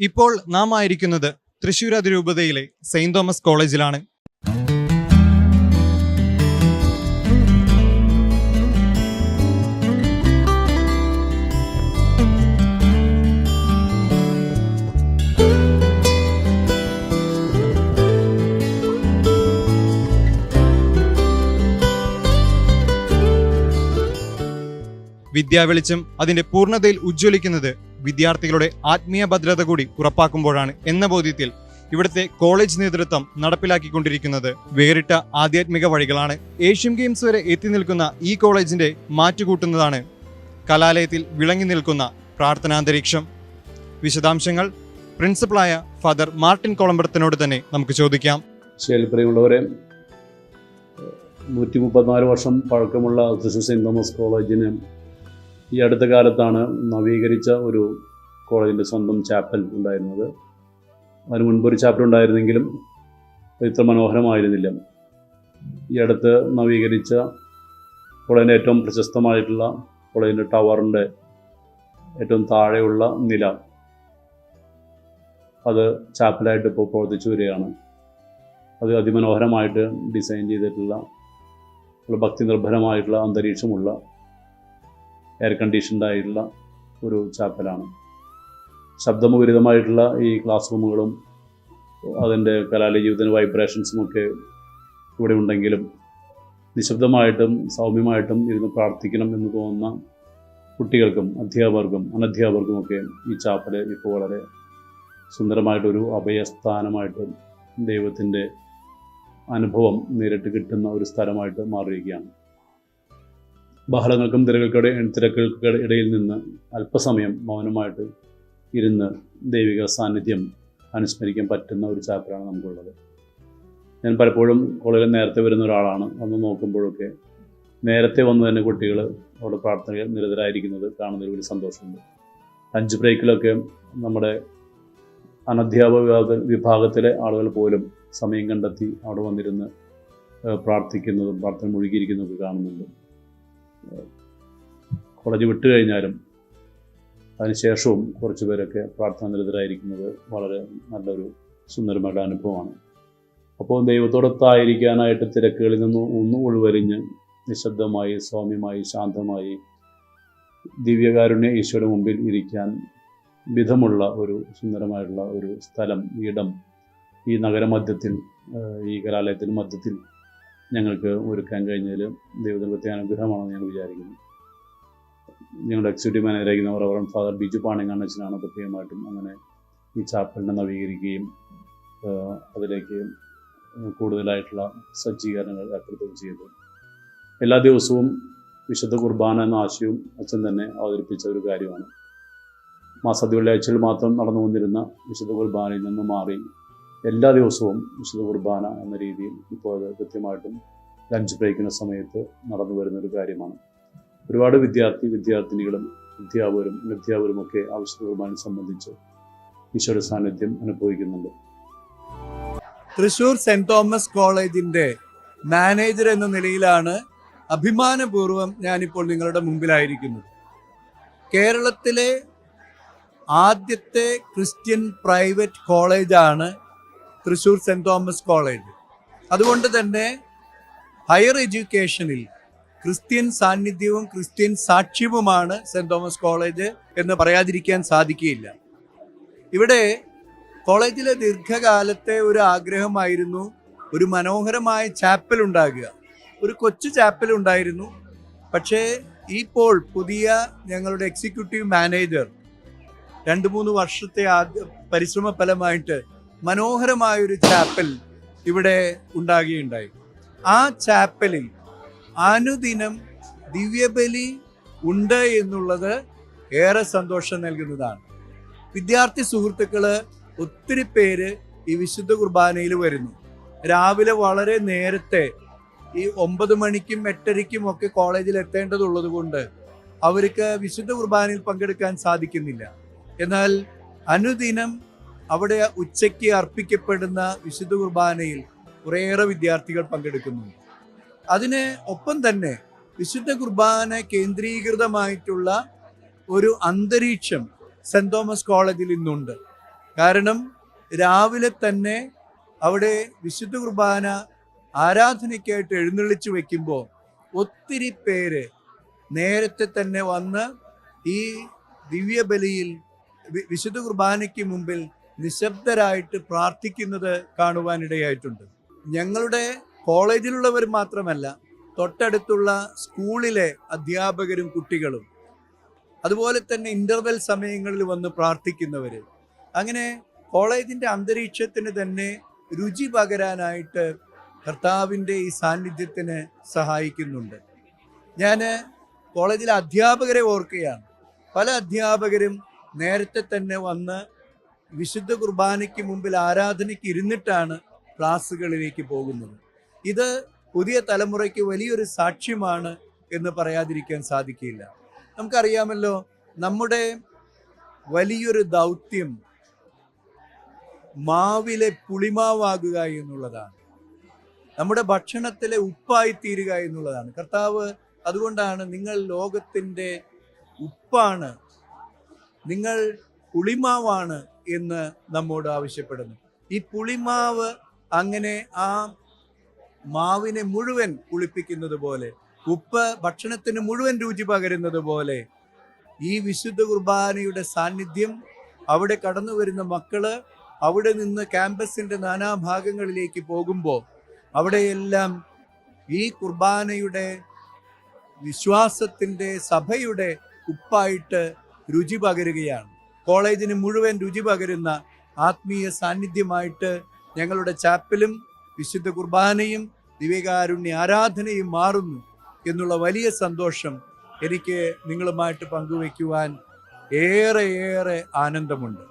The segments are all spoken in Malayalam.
ഇപ്പോൾ നാം ആയിരിക്കുന്നത് തൃശ്ശൂർ അതിരൂപതയിലെ സെയിന്റ് തോമസ് കോളേജിലാണ്. വിദ്യാവെളിച്ചം അതിന്റെ പൂർണതയിൽ ഉജ്ജ്വലിക്കുന്നത് വിദ്യാർത്ഥികളുടെ ആത്മീയ ഭദ്രത കൂടി ഉറപ്പാക്കുമ്പോഴാണ് എന്ന ബോധ്യത്തിൽ ഇവിടുത്തെ കോളേജ് നേതൃത്വം നടപ്പിലാക്കിക്കൊണ്ടിരിക്കുന്നത്. വേറിട്ട ആധ്യാത്മിക വഴികളാണ് ഏഷ്യൻ ഗെയിംസ് വരെ എത്തി നിൽക്കുന്ന ഈ കോളേജിന്റെ മാറ്റുകൂട്ടുന്നതാണ്. കലാലയത്തിൽ വിളങ്ങി നിൽക്കുന്ന പ്രാർത്ഥനാന്തരീക്ഷം വിശദാംശങ്ങൾ പ്രിൻസിപ്പളായ ഫാദർ മാർട്ടിൻ കൊളമ്പടത്തിനോട് തന്നെ നമുക്ക് ചോദിക്കാം. ശേൽപ്രിയമുള്ളവരെ നൂറ്റി മുപ്പത്തിനാല് വർഷം പഴക്കമുള്ള തൃശ്ശൂർ സെന്റ് തോമസ് കോളേജിന് ഈ അടുത്ത കാലത്താണ് നവീകരിച്ച ഒരു കോളേജിന്റെ സ്വന്തം ചാപ്പൽ ഉണ്ടായിരുന്നത്. അതിന് മുൻപ് ഒരു ചാപ്പൽ ഉണ്ടായിരുന്നെങ്കിലും ഇത്ര മനോഹരമായിരുന്നില്ല. ഈ അടുത്ത് നവീകരിച്ച കോളേജിന്റെ ഏറ്റവും പ്രശസ്തമായിട്ടുള്ള കോളേജിന്റെ ടവറിന്റെ ഏറ്റവും താഴെയുള്ള നില അത് ചാപ്പലായിട്ട് ഇപ്പോൾ പ്രവർത്തിച്ചു വരികയാണ്. അത് അതിമനോഹരമായിട്ട് ഡിസൈൻ ചെയ്തിട്ടുള്ള ഭക്തി നിർഭരമായിട്ടുള്ള അന്തരീക്ഷമുള്ള എയർ കണ്ടീഷൻഡ് ആയിട്ടുള്ള ഒരു ചാപ്പലാണ് ശബ്ദമുഖരിതമായിട്ടുള്ള ഈ ക്ലാസ് റൂമുകളും അതിന്റെ കലാലയ ജീവിതത്തിന് വൈബ്രേഷൻസും ഒക്കെ ഇവിടെ ഉണ്ടെങ്കിലും നിശബ്ദമായിട്ടും സൗമ്യമായിട്ടും ഇരുന്ന് പ്രാർത്ഥിക്കണം എന്ന് തോന്നുന്ന കുട്ടികൾക്കും അധ്യാപകർക്കും അനധ്യാപകർക്കുമൊക്കെ ഈ ചാപ്പൽ ഇപ്പോൾ വളരെ സുന്ദരമായിട്ടൊരു അഭയസ്ഥാനമായിട്ട് ദൈവത്തിന്റെ അനുഭവം നേരിട്ട് കിട്ടുന്ന ഒരു സ്ഥലമായിട്ട് മാറിയിരിക്കുകയാണ്. ബഹളങ്ങൾക്കും തിരകൾക്കിടെ തിരക്കുകൾക്കിടെ ഇടയിൽ നിന്ന് അല്പസമയം മൗനമായിട്ട് ഇരുന്ന് ദൈവിക സാന്നിധ്യം അനുസ്മരിക്കാൻ പറ്റുന്ന ഒരു ചാപ്റ്ററാണ് നമുക്കുള്ളത്. ഞാൻ പലപ്പോഴും കോളേജിൽ നേരത്തെ വരുന്ന ഒരാളാണ്. വന്ന് നോക്കുമ്പോഴൊക്കെ നേരത്തെ വന്ന് തന്നെ കുട്ടികൾ അവിടെ പ്രാർത്ഥനയിൽ നിരതരായിരിക്കുന്നത് കാണുന്നതിൽ വലിയ സന്തോഷമുണ്ട്. ലഞ്ച് ബ്രേക്കിലൊക്കെ നമ്മുടെ അനധ്യാപക വിഭാഗ- വിഭാഗത്തിലെ ആളുകൾ പോലും സമയം കണ്ടെത്തി അവിടെ വന്നിരുന്ന് പ്രാർത്ഥിക്കുന്നതും പ്രാർത്ഥന മുഴുകിയിരിക്കുന്നതൊക്കെ കാണുന്നുണ്ട്. കോളേജ് വിട്ടു കഴിഞ്ഞാലും അതിനുശേഷവും കുറച്ച് പേരൊക്കെ പ്രാർത്ഥന നിരതരായിരിക്കുന്നത് വളരെ നല്ലൊരു സുന്ദരമായിട്ട് അനുഭവമാണ്. അപ്പോൾ ദൈവത്തോടൊത്തായിരിക്കാനായിട്ട് തിരക്കുകളിൽ നിന്ന് ഒന്ന് ഉൾവരിഞ്ഞ് നിശബ്ദമായി സൗമ്യമായി ശാന്തമായി ദിവ്യകാരുണ്യ ഈശോയുടെ മുമ്പിൽ ഇരിക്കാൻ വിധമുള്ള ഒരു സുന്ദരമായിട്ടുള്ള ഒരു സ്ഥലം ഇടം ഈ നഗരമധ്യത്തിൽ ഈ കലാലയത്തിന് മധ്യത്തിൽ ഞങ്ങൾക്ക് ഒരുക്കാൻ കഴിഞ്ഞതിൽ ദൈവത്തിന് പ്രത്യേക അനുഗ്രഹമാണെന്ന് ഞാൻ വിചാരിക്കുന്നു. ഞങ്ങളുടെ എക്സിക്യൂട്ടീവ് മാനേജറായിരിക്കുന്ന റവറൻ ഫാദർ ബിജു പാണിങ്ങാണച്ചനാണ് പ്രത്യേകമായിട്ടും അങ്ങനെ ഈ ചാപ്പലിനെ നവീകരിക്കുകയും അതിലേക്ക് കൂടുതലായിട്ടുള്ള സജ്ജീകരണങ്ങൾ ഏർപ്പെടുത്തുകയും ചെയ്തു. എല്ലാ ദിവസവും വിശുദ്ധ കുർബാന എന്ന ആശയവും അച്ഛൻ തന്നെ അവതരിപ്പിച്ച ഒരു കാര്യമാണ്. മാസാദ്യ വെള്ളിയാഴ്ചയിൽ മാത്രം നടന്നു വന്നിരുന്ന വിശുദ്ധ കുർബാനയിൽ നിന്ന് മാറി എല്ലാ ദിവസവും വിശുദ്ധ കുർബാന എന്ന രീതിയിൽ ഇപ്പോൾ അത് കൃത്യമായിട്ടും ലഞ്ച് ബ്രേക്കിന്റെ സമയത്ത് നടന്നു വരുന്ന ഒരു കാര്യമാണ്. ഒരുപാട് വിദ്യാർത്ഥി വിദ്യാർത്ഥിനികളും അധ്യാപകരും അനധ്യാപകരുമൊക്കെ ഒക്കെ ആ വിശുദ്ധ കുർബാനയെ സംബന്ധിച്ച് ഈശോയുടെ സാന്നിധ്യം അനുഭവിക്കുന്നുണ്ട്. തൃശൂർ സെന്റ് തോമസ് കോളേജിന്റെ മാനേജർ എന്ന നിലയിലാണ് അഭിമാനപൂർവം ഞാനിപ്പോൾ നിങ്ങളുടെ മുമ്പിലായിരിക്കുന്നത്. കേരളത്തിലെ ആദ്യത്തെ ക്രിസ്ത്യൻ പ്രൈവറ്റ് കോളേജാണ് തൃശൂർ സെന്റ് തോമസ് കോളേജ്. അതുകൊണ്ട് തന്നെ ഹയർ എഡ്യൂക്കേഷനിൽ ക്രിസ്ത്യൻ സാന്നിധ്യവും ക്രിസ്ത്യൻ സാക്ഷ്യവുമാണ് സെന്റ് തോമസ് കോളേജ് എന്ന് പറയാതിരിക്കാൻ സാധിക്കുകയില്ല. ഇവിടെ കോളേജിലെ ദീർഘകാലത്തെ ഒരു ആഗ്രഹമായിരുന്നു ഒരു മനോഹരമായ ചാപ്പൽ ഉണ്ടാകുക. ഒരു കൊച്ചു ചാപ്പൽ ഉണ്ടായിരുന്നു. പക്ഷേ ഇപ്പോൾ പുതിയ ഞങ്ങളുടെ എക്സിക്യൂട്ടീവ് മാനേജർ രണ്ട് മൂന്ന് വർഷത്തെ പരിശ്രമ ഫലമായിട്ട് മനോഹരമായൊരു ചാപ്പൽ ഇവിടെ ഉണ്ടാകുകയുണ്ടായി. ആ ചാപ്പലിൽ അനുദിനം ദിവ്യബലി ഉണ്ട് എന്നുള്ളത് ഏറെ സന്തോഷം നൽകുന്നതാണ്. വിദ്യാർത്ഥി സുഹൃത്തുക്കൾ ഒത്തിരി പേര് ഈ വിശുദ്ധ കുർബാനയിൽ വരുന്നു. രാവിലെ വളരെ നേരത്തെ ഈ ഒമ്പത് മണിക്കും എട്ടരയ്ക്കും ഒക്കെ കോളേജിൽ എത്തേണ്ടതുള്ളത് കൊണ്ട് അവർക്ക് വിശുദ്ധ കുർബാനയിൽ പങ്കെടുക്കാൻ സാധിക്കുന്നില്ല. എന്നാൽ അനുദിനം അവിടെ ഉച്ചയ്ക്ക് അർപ്പിക്കപ്പെടുന്ന വിശുദ്ധ കുർബാനയിൽ കുറേയേറെ വിദ്യാർത്ഥികൾ പങ്കെടുക്കുന്നുണ്ട്. അതിന് ഒപ്പം തന്നെ വിശുദ്ധ കുർബാന കേന്ദ്രീകൃതമായിട്ടുള്ള ഒരു അന്തരീക്ഷം സെന്റ് തോമസ് കോളേജിൽ ഇന്നുണ്ട്. കാരണം രാവിലെ തന്നെ അവിടെ വിശുദ്ധ കുർബാന ആരാധനയ്ക്കായിട്ട് എഴുന്നള്ളിച്ചു വെക്കുമ്പോൾ ഒത്തിരി പേര് നേരത്തെ തന്നെ വന്ന് ഈ ദിവ്യബലിയിൽ വിശുദ്ധ കുർബാനയ്ക്ക് മുമ്പിൽ നിശബ്ദരായിട്ട് പ്രാർത്ഥിക്കുന്നത് കാണുവാനിടയായിട്ടുണ്ട്. ഞങ്ങളുടെ കോളേജിലുള്ളവർ മാത്രമല്ല തൊട്ടടുത്തുള്ള സ്കൂളിലെ അധ്യാപകരും കുട്ടികളും അതുപോലെ തന്നെ ഇന്റർവെൽ സമയങ്ങളിൽ വന്ന് പ്രാർത്ഥിക്കുന്നവർ അങ്ങനെ കോളേജിന്റെ അന്തരീക്ഷത്തിന് തന്നെ രുചി പകരാനായിട്ട് കർത്താവിന്റെ ഈ സാന്നിധ്യത്തിന് സഹായിക്കുന്നുണ്ട്. ഞാൻ കോളേജിലെ അധ്യാപകരെ ഓർക്കുകയാണ്. പല അധ്യാപകരും നേരത്തെ തന്നെ വന്ന് വിശുദ്ധ കുർബാനയ്ക്ക് മുമ്പിൽ ആരാധനയ്ക്ക് ഇരുന്നിട്ടാണ് ക്ലാസ്സുകളിലേക്ക് പോകുന്നത്. ഇത് പുതിയ തലമുറയ്ക്ക് വലിയൊരു സാക്ഷ്യമാണ് എന്ന് പറയാതിരിക്കാൻ സാധിക്കില്ല. നമുക്കറിയാമല്ലോ നമ്മുടെ വലിയൊരു ദൗത്യം മാവിലെ പുളിമാവാകുക എന്നുള്ളതാണ്. നമ്മുടെ ഭക്ഷണത്തിലെ ഉപ്പായി തീരുക എന്നുള്ളതാണ്. കർത്താവ് അതുകൊണ്ടാണ് നിങ്ങൾ ലോകത്തിന്റെ ഉപ്പാണ്. നിങ്ങൾ പുളിമാവാണ് എന്ന് നമ്മോട് ആവശ്യപ്പെടുന്നു. ഈ പുളിമാവ് അങ്ങനെ ആ മാവിനെ മുഴുവൻ പുളിപ്പിക്കുന്നത് പോലെ ഉപ്പ് ഭക്ഷണത്തിന് മുഴുവൻ രുചി പകരുന്നത് പോലെ ഈ വിശുദ്ധ കുർബാനയുടെ സാന്നിധ്യം അവിടെ കടന്നു വരുന്ന മക്കൾ അവിടെ നിന്ന് ക്യാമ്പസിന്റെ നാനാഭാഗങ്ങളിലേക്ക് പോകുമ്പോൾ അവിടെയെല്ലാം ഈ കുർബാനയുടെ വിശ്വാസത്തിന്റെ സഭയുടെ ഉപ്പായിട്ട് രുചി പകരുകയാണ്. കോളേജിന് മുഴുവൻ രുചി പകരുന്ന ആത്മീയ സാന്നിധ്യമായിട്ട് ഞങ്ങളുടെ ചാപ്പലും വിശുദ്ധ കുർബാനയും ദിവ്യകാരുണ്യ ആരാധനയും മാറുന്നു എന്നുള്ള വലിയ സന്തോഷം എനിക്ക് നിങ്ങളുമായിട്ട് പങ്കുവയ്ക്കുവാൻ ഏറെ ഏറെ ആനന്ദമുണ്ട്.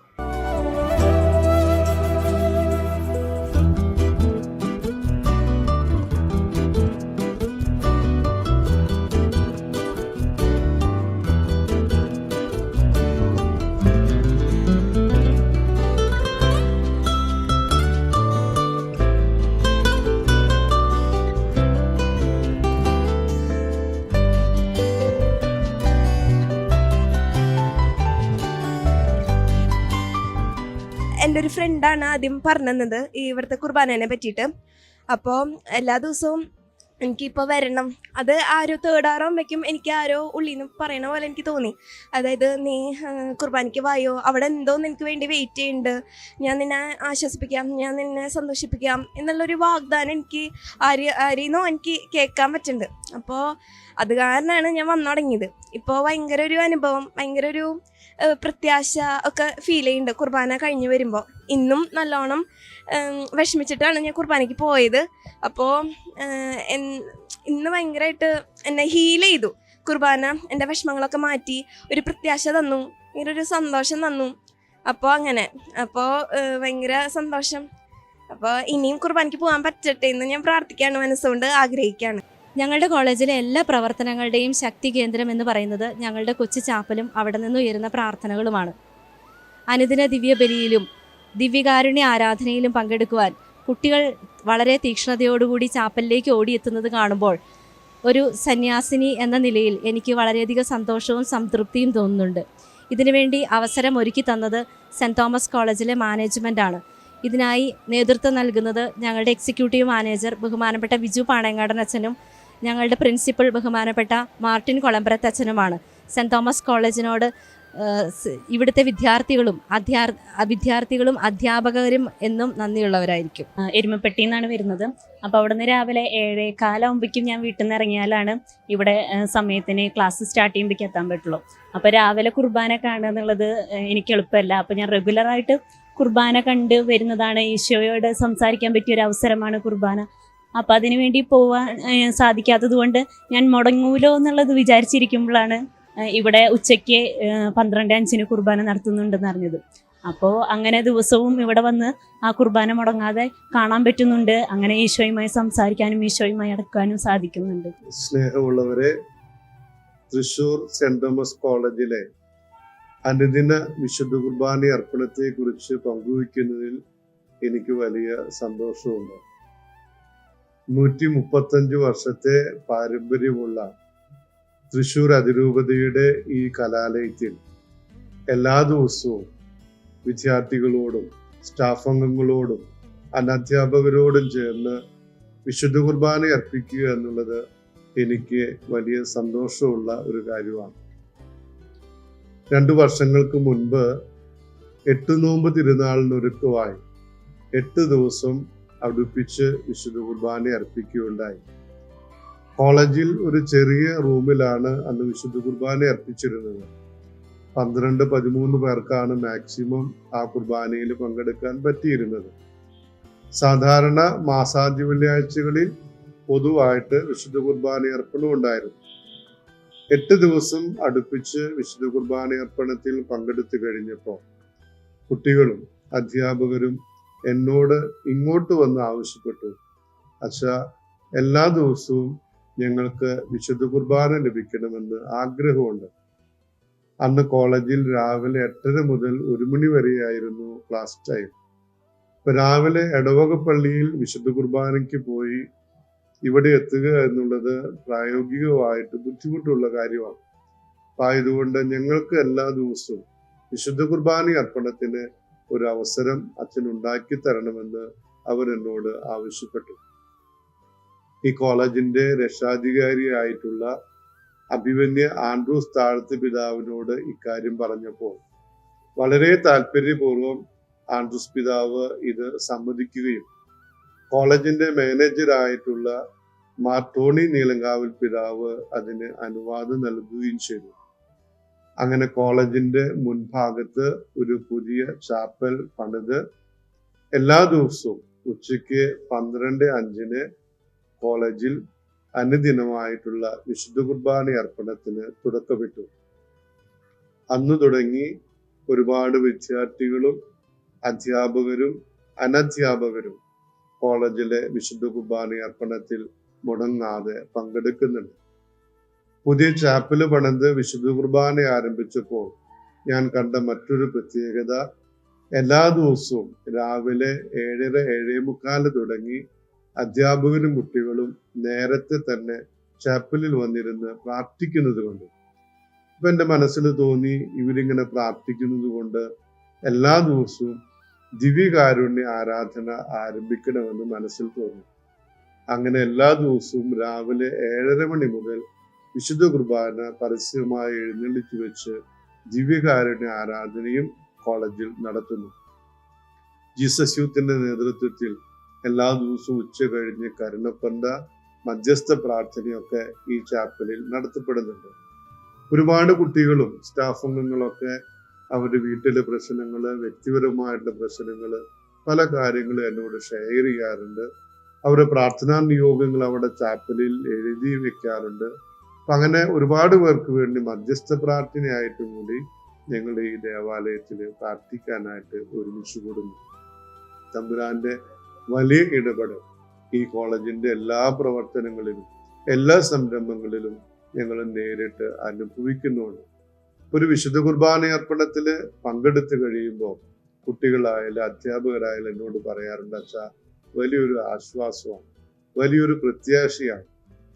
ഒരു ഫ്രണ്ടാണ് ആദ്യം പറഞ്ഞത് ഈ ഇവിടുത്തെ കുർബാനേനെ പറ്റിയിട്ട്. അപ്പോൾ എല്ലാ ദിവസവും എനിക്കിപ്പോൾ വരണം. അത് ആരോ തേർഡ് ആറാകുമ്പോഴേക്കും എനിക്ക് ആരോ ഉള്ളിൽ നിന്ന് പറയണ പോലെ എനിക്ക് തോന്നി. അതായത് നീ കുർബാനയ്ക്ക് വായോ? അവിടെ എന്തോന്ന് എനിക്ക് വേണ്ടി വെയിറ്റ് ചെയ്യുന്നുണ്ട് ഞാൻ നിന്നെ ആശ്വസിപ്പിക്കാം ഞാൻ നിന്നെ സന്തോഷിപ്പിക്കാം എന്നുള്ളൊരു വാഗ്ദാനം എനിക്ക് ആര് ആരെന്നോ എനിക്ക് കേൾക്കാൻ പറ്റുന്നുണ്ട്. അപ്പോൾ അത് കാരണമാണ് ഞാൻ വന്നു തുടങ്ങിയത് ഇപ്പോൾ ഭയങ്കര ഒരു അനുഭവം ഭയങ്കര ഒരു പ്രത്യാശ ഒക്കെ ഫീൽ ചെയ്യുന്നുണ്ട് കുർബാന കഴിഞ്ഞ് വരുമ്പോൾ ഇന്നും നല്ലോണം വിഷമിച്ചിട്ടാണ് ഞാൻ കുർബാനയ്ക്ക് പോയത്. അപ്പോൾ ഇന്ന് ഭയങ്കരമായിട്ട് എന്നെ ഹീൽ ചെയ്തു. കുർബാന എന്റെ വിഷമങ്ങളൊക്കെ മാറ്റി ഒരു പ്രത്യാശ തന്നു ഭയങ്കര ഒരു സന്തോഷം തന്നു. അപ്പോൾ അങ്ങനെ അപ്പോൾ ഭയങ്കര സന്തോഷം. അപ്പോൾ ഇനിയും കുർബാനയ്ക്ക് പോകാൻ പറ്റട്ടെ എന്ന് ഞാൻ പ്രാർത്ഥിക്കുകയാണ് മനസ്സുകൊണ്ട് ആഗ്രഹിക്കുകയാണ് ഞങ്ങളുടെ കോളേജിലെ എല്ലാ പ്രവർത്തനങ്ങളുടെയും ശക്തി കേന്ദ്രം എന്ന് പറയുന്നത് ഞങ്ങളുടെ കൊച്ചു ചാപ്പലും അവിടെ നിന്ന് ഉയരുന്ന പ്രാർത്ഥനകളുമാണ്. അനുദിന ദിവ്യബലിയിലും ദിവ്യകാരുണ്യ ആരാധനയിലും പങ്കെടുക്കുവാൻ കുട്ടികൾ വളരെ തീക്ഷ്ണതയോടുകൂടി ചാപ്പലിലേക്ക് ഓടിയെത്തുന്നത് കാണുമ്പോൾ ഒരു സന്യാസിനി എന്ന നിലയിൽ എനിക്ക് വളരെയധികം സന്തോഷവും സംതൃപ്തിയും തോന്നുന്നുണ്ട്. ഇതിനുവേണ്ടി അവസരം ഒരുക്കി തന്നത് സെന്റ് തോമസ് കോളേജിലെ മാനേജ്മെന്റാണ് ഇതിനായി നേതൃത്വം നൽകുന്നത് ഞങ്ങളുടെ എക്സിക്യൂട്ടീവ് മാനേജർ ബഹുമാനപ്പെട്ട വിജു പാണയങ്ങാടൻ അച്ഛനും ഞങ്ങളുടെ പ്രിൻസിപ്പൽ ബഹുമാനപ്പെട്ട മാർട്ടിൻ കൊളംബ്രത്തച്ഛനുമാണ്. സെന്റ് സെന്റ് തോമസ് കോളേജിനോട് ഇവിടുത്തെ വിദ്യാർത്ഥികളും അധ്യാ വിദ്യാർത്ഥികളും അധ്യാപകരും എന്നും നന്ദിയുള്ളവരായിരിക്കും. എരുമപ്പെട്ടി എന്നാണ് വരുന്നത്. അപ്പോൾ നിന്ന് രാവിലെ ഏഴേ കാലാകുമ്പോഴേക്കും ഞാൻ വീട്ടിൽ നിന്ന് ഇറങ്ങിയാലാണ് ഇവിടെ സമയത്തിന് ക്ലാസ് സ്റ്റാർട്ട് ചെയ്യുമ്പോഴേക്കും എത്താൻ പറ്റുള്ളൂ. അപ്പോൾ രാവിലെ കുർബാന കാണുക എന്നുള്ളത് എനിക്ക് എളുപ്പമല്ല. അപ്പോൾ ഞാൻ റെഗുലറായിട്ട് കുർബാന കണ്ട് വരുന്നതാണ് ഈശോയോട് സംസാരിക്കാൻ പറ്റിയ ഒരു അവസരമാണ് കുർബാന. അപ്പോൾ അതിനു വേണ്ടി പോവാൻ സാധിക്കാത്തത് കൊണ്ട് ഞാൻ മുടങ്ങൂലോ എന്നുള്ളത് വിചാരിച്ചിരിക്കുമ്പോഴാണ് ഇവിടെ ഉച്ചയ്ക്ക് പന്ത്രണ്ട് അഞ്ചിന് കുർബാന നടത്തുന്നുണ്ടെന്ന് അറിഞ്ഞത്. അപ്പോൾ അങ്ങനെ ദിവസവും ഇവിടെ വന്ന് ആ കുർബാന മുടങ്ങാതെ കാണാൻ പറ്റുന്നുണ്ട്. അങ്ങനെ ഈശോയുമായി സംസാരിക്കാനും ഈശോയുമായി അടക്കാനും സാധിക്കുന്നുണ്ട്. സ്നേഹമുള്ളവരെ തൃശൂർ സെന്റ് തോമസ് കോളേജിലെ അനുദിന വിശുദ്ധ കുർബാന അർപ്പണത്തെ കുറിച്ച് പങ്കുവയ്ക്കുന്നതിൽ എനിക്ക് വലിയ സന്തോഷമുണ്ട്. നൂറ്റി മുപ്പത്തഞ്ച് വർഷത്തെ പാരമ്പര്യമുള്ള തൃശൂർ അതിരൂപതയുടെ ഈ കലാലയത്തിൽ എല്ലാ ദിവസവും വിദ്യാർത്ഥികളോടും സ്റ്റാഫ് അംഗങ്ങളോടും അനധ്യാപകരോടും ചേർന്ന് വിശുദ്ധ കുർബാന അർപ്പിക്കുക എന്നുള്ളത് എനിക്ക് വലിയ സന്തോഷമുള്ള ഒരു കാര്യമാണ്. രണ്ടു വർഷങ്ങൾക്ക് മുൻപ് എട്ട് നോമ്പ് തിരുനാളിനൊരുക്കമായി എട്ട് ദിവസം അടുപ്പിച്ച് വിശുദ്ധ കുർബാന അർപ്പിക്കുകയുണ്ടായി. കോളേജിൽ ഒരു ചെറിയ റൂമിലാണ് അന്ന് വിശുദ്ധ കുർബാന അർപ്പിച്ചിരുന്നത്. പന്ത്രണ്ട് പതിമൂന്ന് പേർക്കാണ് മാക്സിമം ആ കുർബാനയിൽ പങ്കെടുക്കാൻ പറ്റിയിരുന്നത്. സാധാരണ മാസാദ്യ വെള്ളിയാഴ്ചകളിൽ പൊതുവായിട്ട് വിശുദ്ധ കുർബാന അർപ്പണം ഉണ്ടായിരുന്നു. എട്ട് ദിവസം അടുപ്പിച്ച് വിശുദ്ധ കുർബാന അർപ്പണത്തിൽ പങ്കെടുത്തു കഴിഞ്ഞപ്പോൾ കുട്ടികളും അധ്യാപകരും എന്നോട് ഇങ്ങോട്ട് വന്ന് ആവശ്യപ്പെട്ടു. അച്ഛ എല്ലാ ദിവസവും ഞങ്ങൾക്ക് വിശുദ്ധ കുർബാന ലഭിക്കണമെന്ന് ആഗ്രഹമുണ്ട്. അന്ന് കോളേജിൽ രാവിലെ എട്ടര മുതൽ ഒരു മണി വരെയായിരുന്നു ക്ലാസ് ടൈം. ഇപ്പൊ രാവിലെ എടവക പള്ളിയിൽ വിശുദ്ധ കുർബാനയ്ക്ക് പോയി ഇവിടെ എത്തുക എന്നുള്ളത് പ്രായോഗികമായിട്ട് ബുദ്ധിമുട്ടുള്ള കാര്യമാണ്. ആയതുകൊണ്ട് ഞങ്ങൾക്ക് എല്ലാ ദിവസവും വിശുദ്ധ കുർബാന അർപ്പണത്തിന് ഒരു അവസരം അച്ഛൻ ഉണ്ടാക്കി തരണമെന്ന് അവർ എന്നോട് ആവശ്യപ്പെട്ടു. ഈ കോളേജിന്റെ രക്ഷാധികാരിയായിട്ടുള്ള അഭിമന്യ ആൻഡ്രൂസ് താഴത്ത് പിതാവിനോട് ഇക്കാര്യം പറഞ്ഞപ്പോൾ വളരെ താല്പര്യപൂർവം ആൻഡ്രൂസ് പിതാവ് ഇത് സമ്മതിക്കുകയും കോളേജിന്റെ മാനേജരായിട്ടുള്ള മാർട്ടോണി ടോണി നീലങ്കാവിൽ പിതാവ് അതിന് അനുവാദം നൽകുകയും ചെയ്തു. അങ്ങനെ കോളേജിന്റെ മുൻഭാഗത്ത് ഒരു പുതിയ ചാപ്പൽ പണിത് എല്ലാ ദിവസവും ഉച്ചയ്ക്ക് പന്ത്രണ്ട് അഞ്ചിന് കോളേജിൽ അനുദിനമായിട്ടുള്ള വിശുദ്ധ കുർബാന അർപ്പണത്തിന് തുടക്കമിട്ടു. അന്നു തുടങ്ങി ഒരുപാട് വിദ്യാർത്ഥികളും അധ്യാപകരും അനധ്യാപകരും കോളേജിലെ വിശുദ്ധ കുർബാന അർപ്പണത്തിൽ മുടങ്ങാതെ പങ്കെടുക്കുന്നുണ്ട്. പുതിയ ചാപ്പൽ പണിത് വിശുദ്ധ കുർബാന ആരംഭിച്ചപ്പോൾ ഞാൻ കണ്ട മറ്റൊരു പ്രത്യേകത. എല്ലാ ദിവസവും രാവിലെ ഏഴര ഏഴേ മുക്കാൽ തുടങ്ങി അധ്യാപകരും കുട്ടികളും നേരത്തെ തന്നെ ചാപ്പലിൽ വന്നിരുന്ന് പ്രാർത്ഥിക്കുന്നത് കൊണ്ട്. ഇപ്പൊ എന്റെ മനസ്സിൽ തോന്നി ഇവരിങ്ങനെ പ്രാർത്ഥിക്കുന്നത് കൊണ്ട് എല്ലാ ദിവസവും ദിവ്യകാരുണ്യ ആരാധന ആരംഭിക്കണമെന്ന് മനസ്സിൽ തോന്നി. അങ്ങനെ എല്ലാ ദിവസവും രാവിലെ ഏഴര മണി മുതൽ വിശുദ്ധ കുർബാന പരസ്യമായി എഴുന്നള്ളിച്ചു വെച്ച് ദിവ്യകാരുണ്യ ആരാധനയും കോളേജിൽ നടത്തുന്നു. ജീസസ് യൂത്തിന്റെ നേതൃത്വത്തിൽ എല്ലാ ദിവസവും ഉച്ച കഴിഞ്ഞ് കരുണപ്പന്ത മധ്യസ്ഥ പ്രാർത്ഥനയൊക്കെ ഈ ചാപ്പലിൽ നടത്തപ്പെടുന്നുണ്ട്. ഒരുപാട് കുട്ടികളും സ്റ്റാഫ് അംഗങ്ങളൊക്കെ അവരുടെ വീട്ടിലെ പ്രശ്നങ്ങൾ വ്യക്തിപരമായിട്ടുള്ള പ്രശ്നങ്ങൾ പല കാര്യങ്ങളും എന്നോട് ഷെയർ ചെയ്യാറുണ്ട്. അവരുടെ പ്രാർത്ഥനാ നിയോഗങ്ങൾ അവിടെ ചാപ്പലിൽ എഴുതി വെക്കാറുണ്ട്. അപ്പൊ അങ്ങനെ ഒരുപാട് പേർക്ക് വേണ്ടി മധ്യസ്ഥ പ്രാർത്ഥനയായിട്ടും കൂടി ഞങ്ങൾ ഈ ദേവാലയത്തിൽ പ്രാർത്ഥിക്കാനായിട്ട് ഒരുമിച്ച് കൂടുന്നു. തമ്പുരാന്റെ വലിയ ഇടപെടൽ ഈ കോളേജിന്റെ എല്ലാ പ്രവർത്തനങ്ങളിലും എല്ലാ സംരംഭങ്ങളിലും ഞങ്ങൾ നേരിട്ട് അനുഭവിക്കുന്നുണ്ട്. ഒരു വിശുദ്ധ കുർബാന അർപ്പണത്തിൽ പങ്കെടുത്തു കഴിയുമ്പോൾ കുട്ടികളായാലും അധ്യാപകരായാലും എന്നോട് പറയാറുണ്ട് അച്ഛാ വലിയൊരു ആശ്വാസമാണ് വലിയൊരു പ്രത്യാശയാണ്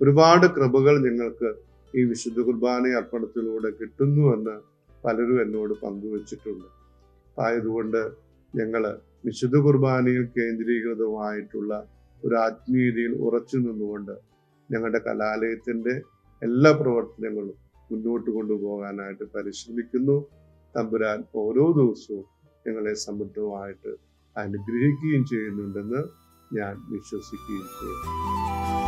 ഒരുപാട് കൃപകൾ ഞങ്ങൾക്ക് ഈ വിശുദ്ധ കുർബാന അർപ്പണത്തിലൂടെ കിട്ടുന്നുവെന്ന് പലരും എന്നോട് പങ്കുവച്ചിട്ടുണ്ട്. ആയതുകൊണ്ട് ഞങ്ങൾ വിശുദ്ധ കുർബാനയിൽ കേന്ദ്രീകൃതമായിട്ടുള്ള ഒരു ആത്മീയതയിൽ ഉറച്ചു നിന്നുകൊണ്ട് ഞങ്ങളുടെ കലാലയത്തിന്റെ എല്ലാ പ്രവർത്തനങ്ങളും മുന്നോട്ട് കൊണ്ടുപോകാനായിട്ട് പരിശ്രമിക്കുന്നു. തമ്പുരാൻ ഓരോ ദിവസവും ഞങ്ങളെ സമൃദ്ധമായിട്ട് അനുഗ്രഹിക്കുകയും ചെയ്യുന്നുണ്ടെന്ന് ഞാൻ വിശ്വസിക്കുകയും ചെയ്യുന്നു.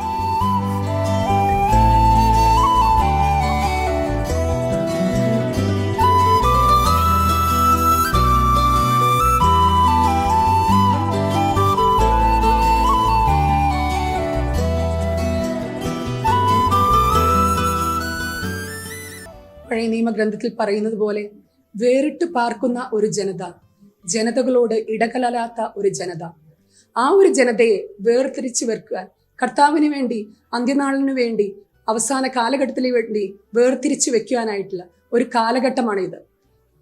പഴയ നിയമഗ്രന്ഥത്തിൽ പറയുന്നത് പോലെ വേറിട്ട് പാർക്കുന്ന ഒരു ജനത ജനതകളോട് ഇടകലാത്ത ഒരു ജനത. ആ ഒരു ജനതയെ വേർതിരിച്ചു വെക്കാൻ കർത്താവിന് വേണ്ടി അന്ത്യനാളിന് വേണ്ടി അവസാന കാലഘട്ടത്തിന് വേണ്ടി വേർതിരിച്ചു വെക്കുവാനായിട്ടുള്ള ഒരു കാലഘട്ടമാണ് ഇത്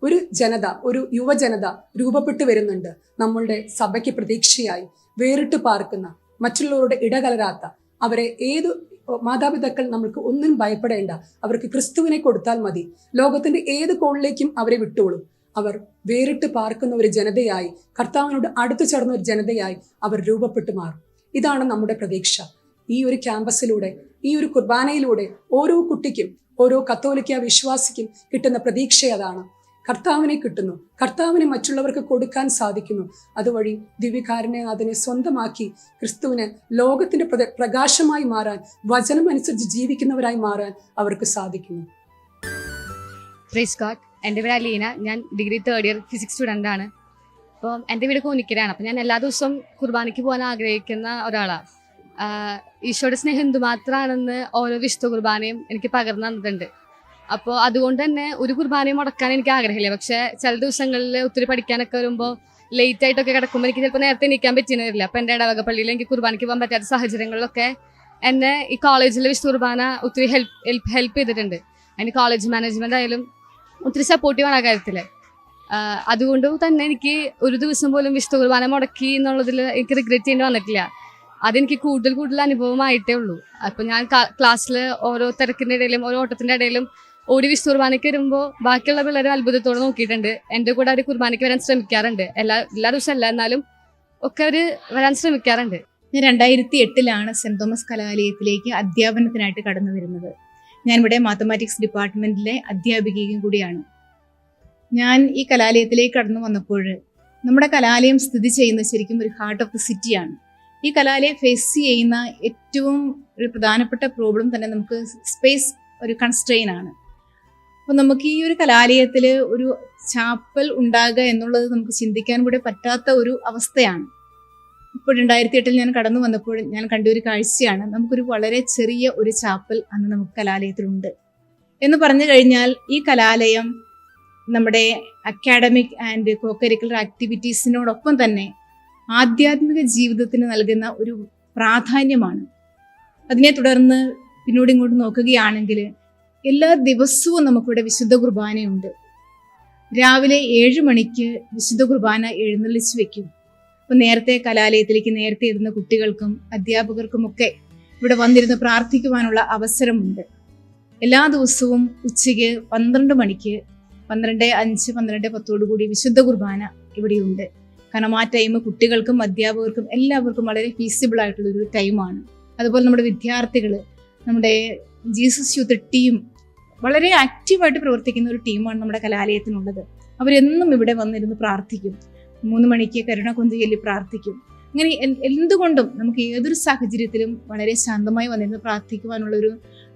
ഒരു ജനത ഒരു യുവജനത രൂപപ്പെട്ടു വരുന്നുണ്ട് നമ്മളുടെ സഭയ്ക്ക് പ്രതീക്ഷയായി വേറിട്ട് പാർക്കുന്ന മറ്റുള്ളവരുടെ ഇടകലരാത്ത അവരെ ഏത് മാതാപിതാക്കൾ നമ്മൾക്ക് ഒന്നിനും ഭയപ്പെടേണ്ട. അവർക്ക് ക്രിസ്തുവിനെ കൊടുത്താൽ മതി. ലോകത്തിന്റെ ഏത് കോണിലേക്കും അവരെ വിട്ടോളും. അവർ വേറിട്ട് പാർക്കുന്ന ഒരു ജനതയായി കർത്താവിനോട് അടുത്തു ചേർന്ന ഒരു ജനതയായി അവർ രൂപപ്പെട്ടു മാറും. ഇതാണ് നമ്മുടെ പ്രതീക്ഷ. ഈ ഒരു ക്യാമ്പസിലൂടെ ഈ ഒരു കുർബാനയിലൂടെ ഓരോ കുട്ടിക്കും ഓരോ കത്തോലിക്ക വിശ്വാസിക്കും കിട്ടുന്ന പ്രതീക്ഷ അതാണ്. കർത്താവിനെ കിട്ടുന്നു. കർത്താവിനെ മറ്റുള്ളവർക്ക് കൊടുക്കാൻ സാധിക്കുന്നു. അതുവഴി ദിവ്യകാരനെ അതിനെ സ്വന്തമാക്കി ക്രിസ്തുവിന് ലോകത്തിന്റെ പ്രകാശമായി മാറാൻ വചനം അനുസരിച്ച് ജീവിക്കുന്നവരായി മാറാൻ അവർക്ക് സാധിക്കുന്നു. എന്റെ പേര് അലീന. ഞാൻ degree third year physics student ആണ്. അപ്പോൾ എന്റെ വീട് കോന്നിക്കരയാണ് അപ്പോൾ ഞാൻ എല്ലാ ദിവസവും കുർബാനയ്ക്ക് പോകാൻ ആഗ്രഹിക്കുന്ന ഒരാളാണ് ഈശോയുടെ സ്നേഹം എന്തുമാത്രമാണെന്ന് ഓരോ വിശുദ്ധ കുർബാനയും എനിക്ക് പകർന്നു തന്നിട്ടുണ്ട്. അപ്പോൾ അതുകൊണ്ട് തന്നെ ഒരു കുർബാനയും മുടക്കാൻ എനിക്ക് ആഗ്രഹമില്ല. പക്ഷേ ചില ദിവസങ്ങളിൽ ഒത്തിരി പഠിക്കാനൊക്കെ വരുമ്പോൾ ലേറ്റ് ആയിട്ടൊക്കെ കിടക്കുമ്പോൾ എനിക്ക് ചിലപ്പോൾ നേരത്തെ നിൽക്കാൻ പറ്റിയെന്ന് വരില്ല. അപ്പോൾ എന്റെ ഇടവക പള്ളിയിൽ എനിക്ക് കുർബാനയ്ക്ക് പോകാൻ പറ്റാത്ത സാഹചര്യങ്ങളിലൊക്കെ എന്നെ ഈ കോളേജിലെ വിശുദ്ധ കുർബാന ഒത്തിരി ഹെൽപ്പ് ഹെൽപ്പ് ചെയ്തിട്ടുണ്ട്. അതിന് കോളേജ് മാനേജ്മെന്റ് ആയാലും ഒത്തിരി സപ്പോർട്ടീവാണ് ആ കാര്യത്തിൽ അതുകൊണ്ട് തന്നെ എനിക്ക് ഒരു ദിവസം പോലും വിശുദ്ധ കുർബാന മുടക്കി എന്നുള്ളതിൽ എനിക്ക് റിഗ്രറ്റ് ചെയ്യേണ്ടി വന്നിട്ടില്ല. അതെനിക്ക് കൂടുതൽ കൂടുതൽ അനുഭവമായിട്ടേ ഉള്ളൂ. അപ്പോൾ ഞാൻ ക്ലാസ്സിൽ ഓരോ തിരക്കിന്റെ ഇടയിലും ഓരോ ഓട്ടത്തിന്റെ ഇടയിലും ഓടി വിശുദ്ധ കുർബാനയ്ക്ക് വരുമ്പോൾ ബാക്കിയുള്ള പിള്ളേർ അത്ഭുതത്തോടെ നോക്കിയിട്ടുണ്ട്. എന്റെ കൂടെ അവർ കുർബാനയ്ക്ക് വരാൻ ശ്രമിക്കാറുണ്ട്. എല്ലാ എല്ലാ ദിവസവും അല്ല എന്നാലും ഒക്കെ അവർ വരാൻ ശ്രമിക്കാറുണ്ട്. ഞാൻ രണ്ടായിരത്തി എട്ടിലാണ് സെന്റ് തോമസ് കലാലയത്തിലേക്ക് അധ്യാപനത്തിനായിട്ട് കടന്നു വരുന്നത്. ഞാൻ ഇവിടെ മാത്തമാറ്റിക്സ് ഡിപ്പാർട്ട്മെന്റിലെ അധ്യാപികയും കൂടിയാണ്. ഞാൻ ഈ കലാലയത്തിലേക്ക് കടന്നു വന്നപ്പോൾ നമ്മുടെ കലാലയം സ്ഥിതി ചെയ്യുന്ന ശരിക്കും ഒരു ഹാർട്ട് ഓഫ് ദി സിറ്റിയാണ് ഈ കലാലയം ഫേസ് ചെയ്യുന്ന ഏറ്റവും ഒരു പ്രധാനപ്പെട്ട പ്രോബ്ലം തന്നെ നമുക്ക് സ്പേസ് ഒരു കൺസ്ട്രെയിൻ ആണ്. അപ്പോൾ നമുക്ക് ഈ ഒരു കലാലയത്തിൽ ഒരു ചാപ്പൽ ഉണ്ടാകുക എന്നുള്ളത് നമുക്ക് ചിന്തിക്കാൻ കൂടെ പറ്റാത്ത ഒരു അവസ്ഥയാണ്. ഇപ്പോൾ രണ്ടായിരത്തി എട്ടിൽ ഞാൻ കടന്നു വന്നപ്പോൾ ഞാൻ കണ്ട ഒരു കാഴ്ചയാണ്. നമുക്കൊരു വളരെ ചെറിയ ഒരു ചാപ്പൽ അന്ന് നമുക്ക് കലാലയത്തിലുണ്ട്. എന്ന് പറഞ്ഞു കഴിഞ്ഞാൽ ഈ കലാലയം നമ്മുടെ അക്കാഡമിക് ആൻഡ് കോക്കരിക്കുലർ ആക്ടിവിറ്റീസിനോടൊപ്പം തന്നെ ആധ്യാത്മിക ജീവിതത്തിന് നൽകുന്ന ഒരു പ്രാധാന്യമാണ്. അതിനെ തുടർന്ന് പിന്നോട് ഇങ്ങോട്ട് നോക്കുകയാണെങ്കിൽ എല്ലാ ദിവസവും നമുക്കിവിടെ വിശുദ്ധ കുർബാനയുണ്ട്. രാവിലെ ഏഴ് മണിക്ക് വിശുദ്ധ കുർബാന എഴുന്നള്ളിച്ച് വെക്കും. അപ്പം നേരത്തെ കലാലയത്തിലേക്ക് നേരത്തെ ഇരുന്ന കുട്ടികൾക്കും അധ്യാപകർക്കുമൊക്കെ ഇവിടെ വന്നിരുന്ന് പ്രാർത്ഥിക്കുവാനുള്ള അവസരമുണ്ട്. എല്ലാ ദിവസവും ഉച്ചയ്ക്ക് പന്ത്രണ്ട് മണിക്ക് പന്ത്രണ്ട് അഞ്ച് പന്ത്രണ്ട് പത്തോടു കൂടി വിശുദ്ധ കുർബാന ഇവിടെയുണ്ട്. കാരണം ആ ടൈം കുട്ടികൾക്കും അധ്യാപകർക്കും എല്ലാവർക്കും വളരെ ഫീസിബിൾ ആയിട്ടുള്ള ഒരു ടൈമാണ്. അതുപോലെ നമ്മുടെ വിദ്യാർത്ഥികൾ നമ്മുടെ ജീസസ് യൂത്ത് ടീം വളരെ ആക്റ്റീവായിട്ട് പ്രവർത്തിക്കുന്ന ഒരു ടീമാണ് നമ്മുടെ കലാലയത്തിനുള്ളത്. അവരെന്നും ഇവിടെ വന്നിരുന്ന് പ്രാർത്ഥിക്കും. മൂന്ന് മണിക്ക് കരുണ പ്രാർത്ഥിക്കും. അങ്ങനെ എന്തുകൊണ്ടും നമുക്ക് ഏതൊരു സാഹചര്യത്തിലും വളരെ ശാന്തമായി വന്നിരുന്ന് പ്രാർത്ഥിക്കുവാനുള്ളൊരു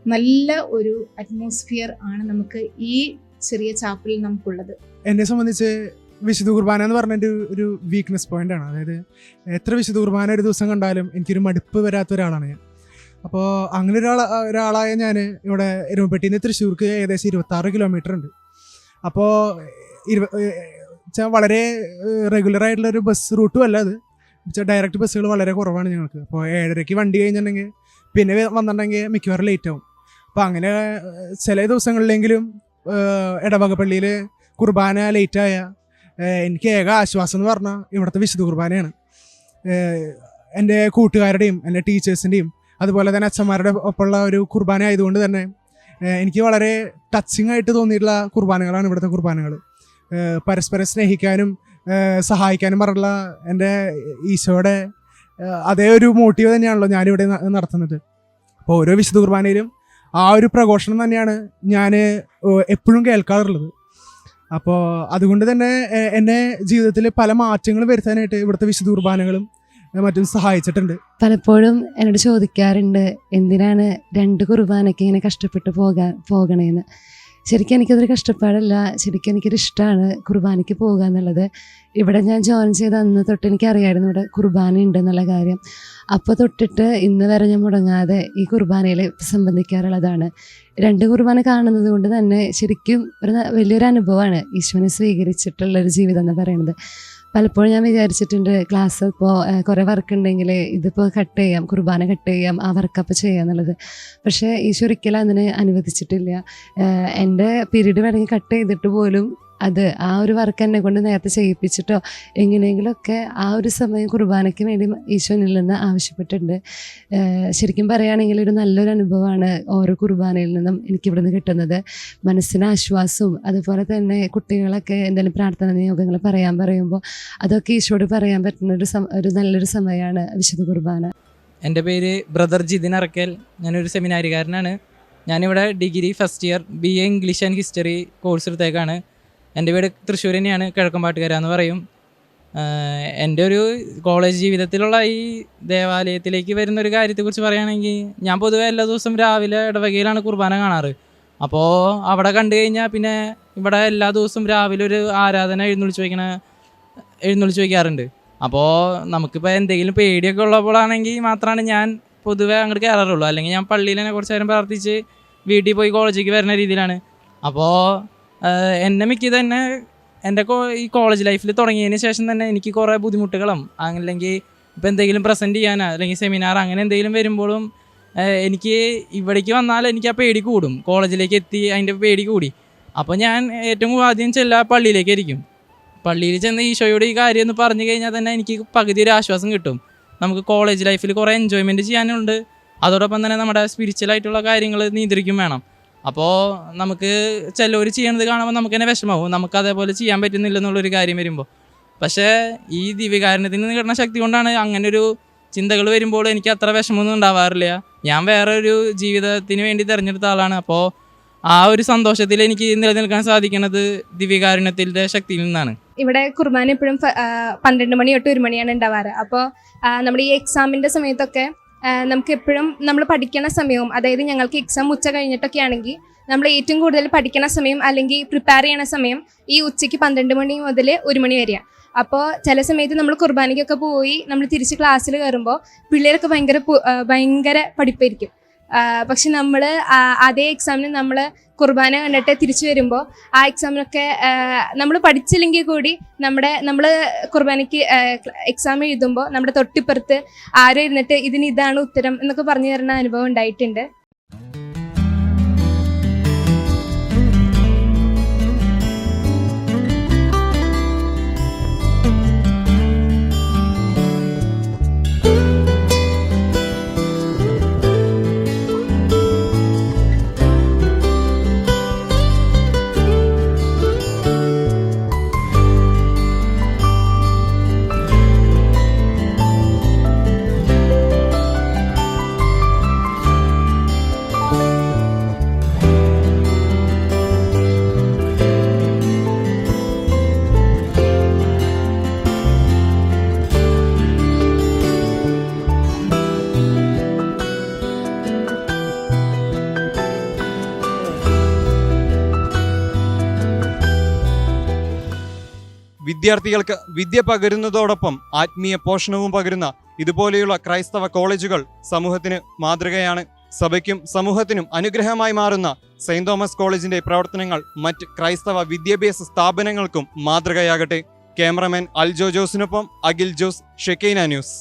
നല്ല ഒരു അറ്റ്മോസ്ഫിയർ ആണ് നമുക്ക് ഈ ചെറിയ ചാപ്പലിൽ നമുക്കുള്ളത്. എന്നെ സംബന്ധിച്ച് വിശുദ്ധ കുർബാന എന്ന് പറഞ്ഞ ഒരു ഒരു വീക്ക്നെസ് പോയിന്റ് ആണ്. അതായത് എത്ര വിശുദ്ധ കുർബാന ഒരു ദിവസം കണ്ടാലും എനിക്കൊരു മടുപ്പ് വരാത്ത ഒരാളാണ് ഞാൻ. അപ്പോൾ അങ്ങനെ ഒരാൾ ഒരാളായ ഞാൻ ഇവിടെ എരുമപ്പെട്ടിയിൽ നിന്ന് തൃശ്ശൂർക്ക് ഏകദേശം ഇരുപത്താറ് കിലോമീറ്റർ ഉണ്ട്. അപ്പോൾ ഇരുപ വെച്ചാൽ വളരെ റെഗുലർ ആയിട്ടുള്ള ഒരു ബസ് റൂട്ടും അല്ല അത്. വെച്ചാൽ ഡയറക്റ്റ് ബസ്സുകൾ വളരെ കുറവാണ് ഞങ്ങൾക്ക്. അപ്പോൾ ഏഴരയ്ക്ക് വണ്ടി കഴിഞ്ഞിട്ടുണ്ടെങ്കിൽ പിന്നെ വന്നിട്ടുണ്ടെങ്കിൽ മിക്കവാറും ലേറ്റ് ആവും. അപ്പോൾ അങ്ങനെ ചില ദിവസങ്ങളിലെങ്കിലും ഇടവകപ്പള്ളിയിൽ ഇടവക പള്ളിയിൽ കുർബാന ലേറ്റായ എനിക്ക് ഏക ആശ്വാസം എന്ന് പറഞ്ഞാൽ ഇവിടുത്തെ വിശുദ്ധ കുർബാനയാണ്. എന്റെ കൂട്ടുകാരുടെയും എന്റെ ടീച്ചേഴ്സിന്റെയും അതുപോലെ തന്നെ അച്ഛന്മാരുടെ ഒപ്പമുള്ള ഒരു കുർബാന ആയതുകൊണ്ട് തന്നെ എനിക്ക് വളരെ ടച്ചിങ് ആയിട്ട് തോന്നിയിട്ടുള്ള കുർബാനകളാണ് ഇവിടുത്തെ കുർബാനകൾ. പരസ്പരം സ്നേഹിക്കാനും സഹായിക്കാനും പറഞ്ഞുള്ള എന്റെ ഈശോയുടെ അതേ ഒരു മോട്ടീവ് തന്നെയാണല്ലോ ഞാനിവിടെ നടത്തുന്നത്. അപ്പോൾ ഓരോ വിശുദ്ധ കുർബാനയിലും ആ ഒരു പ്രഘോഷണം തന്നെയാണ് ഞാൻ എപ്പോഴും കേൾക്കാറുള്ളത്. അപ്പോൾ അതുകൊണ്ട് തന്നെ എന്നെ ജീവിതത്തിൽ പല മാറ്റങ്ങൾ വരുത്താനായിട്ട് ഇവിടുത്തെ വിശുദ്ധ കുർബാനകളും മറ്റും സഹായിച്ചിട്ടുണ്ട്. പലപ്പോഴും എന്നോട് ചോദിക്കാറുണ്ട് എന്തിനാണ് രണ്ട് കുർബാനയ്ക്ക് ഇങ്ങനെ കഷ്ടപ്പെട്ട് പോകാൻ പോകണേന്ന്? ശരിക്കും എനിക്കതൊരു കഷ്ടപ്പാടല്ല ശരിക്കും എനിക്കൊരു ഇഷ്ടമാണ് കുർബാനയ്ക്ക് പോകുക എന്നുള്ളത്. ഇവിടെ ഞാൻ ജോയിൻ ചെയ്ത അന്ന് തൊട്ട് എനിക്കറിയായിരുന്നു ഇവിടെ കുർബാന ഉണ്ടെന്നുള്ള കാര്യം. അപ്പോൾ തൊട്ടിട്ട് ഇന്ന് വരെ ഞാൻ മുടങ്ങാതെ ഈ കുർബാനയിൽ സംബന്ധിക്കാറുള്ളതാണ്. രണ്ട് കുർബാന കാണുന്നത് കൊണ്ട് തന്നെ ശരിക്കും ഒരു വലിയൊരു അനുഭവമാണ് ഈശ്വരനെ സ്വീകരിച്ചിട്ടുള്ള ഒരു ജീവിതം എന്ന് പറയുന്നത്. പലപ്പോഴും ഞാൻ വിചാരിച്ചിട്ടുണ്ട് ക്ലാസ് ഇപ്പോൾ കുറേ വർക്ക് ഉണ്ടെങ്കിൽ ഇതിപ്പോൾ കട്ട് ചെയ്യാം കുർബാന കട്ട് ചെയ്യാം ആ വർക്കപ്പ് ചെയ്യുക ചെയ്യാം എന്നുള്ളത്. പക്ഷേ ഈശോ ഒരിക്കലും അതിന് അനുവദിച്ചിട്ടില്ല. എന്റെ പീരീഡ് വേണമെങ്കിൽ കട്ട് ചെയ്തിട്ട് പോലും അത് ആ ഒരു വർക്ക് എന്നെ കൊണ്ട് നേരത്തെ ചെയ്യിപ്പിച്ചിട്ടോ എങ്ങനെയെങ്കിലുമൊക്കെ ആ ഒരു സമയം കുർബാനയ്ക്ക് വേണ്ടി ഈശോനിൽ നിന്ന് ആവശ്യപ്പെട്ടിട്ടുണ്ട്. ശരിക്കും പറയുകയാണെങ്കിൽ ഒരു നല്ലൊരു അനുഭവമാണ് ഓരോ കുർബാനയിൽ നിന്നും എനിക്കിവിടെ നിന്ന് കിട്ടുന്നത്. മനസ്സിന് ആശ്വാസവും അതുപോലെ തന്നെ കുട്ടികളൊക്കെ എന്തെങ്കിലും പ്രാർത്ഥന നിയോഗങ്ങൾ പറയാൻ പറയുമ്പോൾ അതൊക്കെ ഈശോട് പറയാൻ പറ്റുന്ന ഒരു ഒരു നല്ലൊരു സമയമാണ് വിശുദ്ധ കുർബാന. എന്റെ പേര് ബ്രദർ ജിതിൻ അറക്കൽ. ഞാനൊരു സെമിനാരിക്കാരനാണ് ഞാനിവിടെ degree first year B A English and history course എടുത്തേക്കാണ്. എന്റെ വീട് തൃശ്ശൂർ തന്നെയാണ് കിഴക്കമ്പാട്ടുകര എന്ന് പറയും. എന്റെ ഒരു കോളേജ് ജീവിതത്തിലുള്ള ഈ ദേവാലയത്തിലേക്ക് വരുന്ന ഒരു കാര്യത്തെക്കുറിച്ച് പറയുകയാണെങ്കിൽ ഞാൻ പൊതുവെ എല്ലാ ദിവസവും രാവിലെ ഇടവകയിലാണ് കുർബാന കാണാറ്. അപ്പോൾ അവിടെ കണ്ടു കഴിഞ്ഞാൽ പിന്നെ ഇവിടെ എല്ലാ ദിവസവും രാവിലെ ഒരു ആരാധന എഴുന്നള്ളിച്ച് വയ്ക്കണ എഴുന്നള്ളിച്ച് വയ്ക്കാറുണ്ട്. അപ്പോൾ നമുക്കിപ്പോൾ എന്തെങ്കിലും പേടിയൊക്കെ ഉള്ളപ്പോഴാണെങ്കിൽ മാത്രമാണ് ഞാൻ പൊതുവെ അങ്ങോട്ട് കയറാറുള്ളൂ. അല്ലെങ്കിൽ ഞാൻ പള്ളിയിൽ തന്നെ കുറച്ച് നേരം പ്രാർത്ഥിച്ച് വീട്ടിൽ പോയി കോളേജിലേക്ക് വരുന്ന രീതിയിലാണ്. അപ്പോൾ എന്നെ മിക്ക തന്നെ എന്റെ ഈ കോളേജ് ലൈഫിൽ തുടങ്ങിയതിന് ശേഷം തന്നെ എനിക്ക് കുറേ ബുദ്ധിമുട്ടുകളും അല്ലെങ്കിൽ ഇപ്പോൾ എന്തെങ്കിലും പ്രസന്റ് ചെയ്യാനോ അല്ലെങ്കിൽ സെമിനാർ അങ്ങനെ എന്തെങ്കിലും വരുമ്പോഴും എനിക്ക് ഇവിടേക്ക് വന്നാൽ എനിക്ക് ആ പേടി കൂടും. കോളേജിലേക്ക് എത്തി അതിന്റെ പേടി കൂടി. അപ്പോൾ ഞാൻ ഏറ്റവും ആദ്യം ചെല്ല പള്ളിയിലേക്കായിരിക്കും. പള്ളിയിൽ ചെന്ന് ഈശോയോട് ഈ കാര്യം ഒന്ന് പറഞ്ഞു കഴിഞ്ഞാൽ തന്നെ എനിക്ക് പകുതി ഒരു ആശ്വാസം കിട്ടും. നമുക്ക് കോളേജ് ലൈഫിൽ കുറേ എൻജോയ്മെന്റ് ചെയ്യാനുണ്ട്. അതോടൊപ്പം തന്നെ നമ്മുടെ സ്പിരിച്വൽ ആയിട്ടുള്ള കാര്യങ്ങൾ നിയന്ത്രിക്കും വേണം. അപ്പോൾ നമുക്ക് ചിലവർ ചെയ്യണത് കാണുമ്പോൾ നമുക്ക് തന്നെ വിഷമാവും. നമുക്ക് അതേപോലെ ചെയ്യാൻ പറ്റുന്നില്ല എന്നുള്ളൊരു കാര്യം വരുമ്പോൾ പക്ഷേ ഈ ദിവ്യകാരണത്തിന് നിന്ന് കിട്ടുന്ന ശക്തി കൊണ്ടാണ് അങ്ങനൊരു ചിന്തകൾ വരുമ്പോൾ എനിക്ക് അത്ര വിഷമമൊന്നും ഉണ്ടാവാറില്ല. ഞാൻ വേറെ ഒരു ജീവിതത്തിന് വേണ്ടി തിരഞ്ഞെടുത്ത ആളാണ്. അപ്പോൾ ആ ഒരു സന്തോഷത്തിൽ എനിക്ക് നിലനിൽക്കാൻ സാധിക്കുന്നത് ദിവ്യകാരുണ്യത്തിന്റെ ശക്തിയിൽ നിന്നാണ്. ഇവിടെ കുർബാന എപ്പോഴും പന്ത്രണ്ട് മണി തൊട്ട് ഒരു മണിയാണ് ഉണ്ടാവാറ്. അപ്പോൾ നമ്മുടെ ഈ എക്സാമിന്റെ സമയത്തൊക്കെ നമുക്ക് എപ്പോഴും നമ്മൾ പഠിക്കണ സമയവും അതായത് ഞങ്ങൾക്ക് എക്സാം ഉച്ച കഴിഞ്ഞിട്ടൊക്കെ ആണെങ്കിൽ നമ്മൾ ഏറ്റവും കൂടുതൽ പഠിക്കണ സമയം അല്ലെങ്കിൽ പ്രിപ്പയർ ചെയ്യണ സമയം ഈ ഉച്ചയ്ക്ക് പന്ത്രണ്ട് മണി മുതൽ ഒരു മണി വരെയാണ് അപ്പോൾ ചില സമയത്ത് നമ്മൾ കുർബാനയ്ക്കൊക്കെ പോയി നമ്മൾ തിരിച്ച് ക്ലാസ്സിൽ കയറുമ്പോൾ പിള്ളേരൊക്കെ ഭയങ്കര ഭയങ്കര പഠിപ്പായിരിക്കും. പക്ഷെ നമ്മൾ അതേ എക്സാമിന് നമ്മൾ കുർബാന കണ്ടിട്ട് തിരിച്ചു വരുമ്പോൾ ആ എക്സാമിനൊക്കെ നമ്മൾ പഠിച്ചില്ലെങ്കിൽ കൂടി നമ്മുടെ നമ്മൾ കുർബാനയ്ക്ക് എക്സാം എഴുതുമ്പോൾ നമ്മുടെ തൊട്ടിപ്പുറത്ത് ആരും ഇരുന്നിട്ട് ഇതിന് ഇതാണ് ഉത്തരം എന്നൊക്കെ പറഞ്ഞു തരുന്ന അനുഭവം ഉണ്ടായിട്ടുണ്ട്. വിദ്യാർത്ഥികൾക്ക് വിദ്യ പകരുന്നതോടൊപ്പം ആത്മീയ പോഷണവും പകരുന്ന ഇതുപോലെയുള്ള ക്രൈസ്തവ കോളേജുകൾ സമൂഹത്തിന് മാതൃകയാണ്. സഭയ്ക്കും സമൂഹത്തിനും അനുഗ്രഹമായി മാറുന്ന സെയിന്റ് തോമസ് കോളേജിന്റെ പ്രവർത്തനങ്ങൾ മറ്റ് ക്രൈസ്തവ വിദ്യാഭ്യാസ സ്ഥാപനങ്ങൾക്കും മാതൃകയാകട്ടെ. ക്യാമറമാൻ അൽജോ ജോസിനൊപ്പം അഖിൽ ജോസ് ഷെക്കൈന ന്യൂസ്.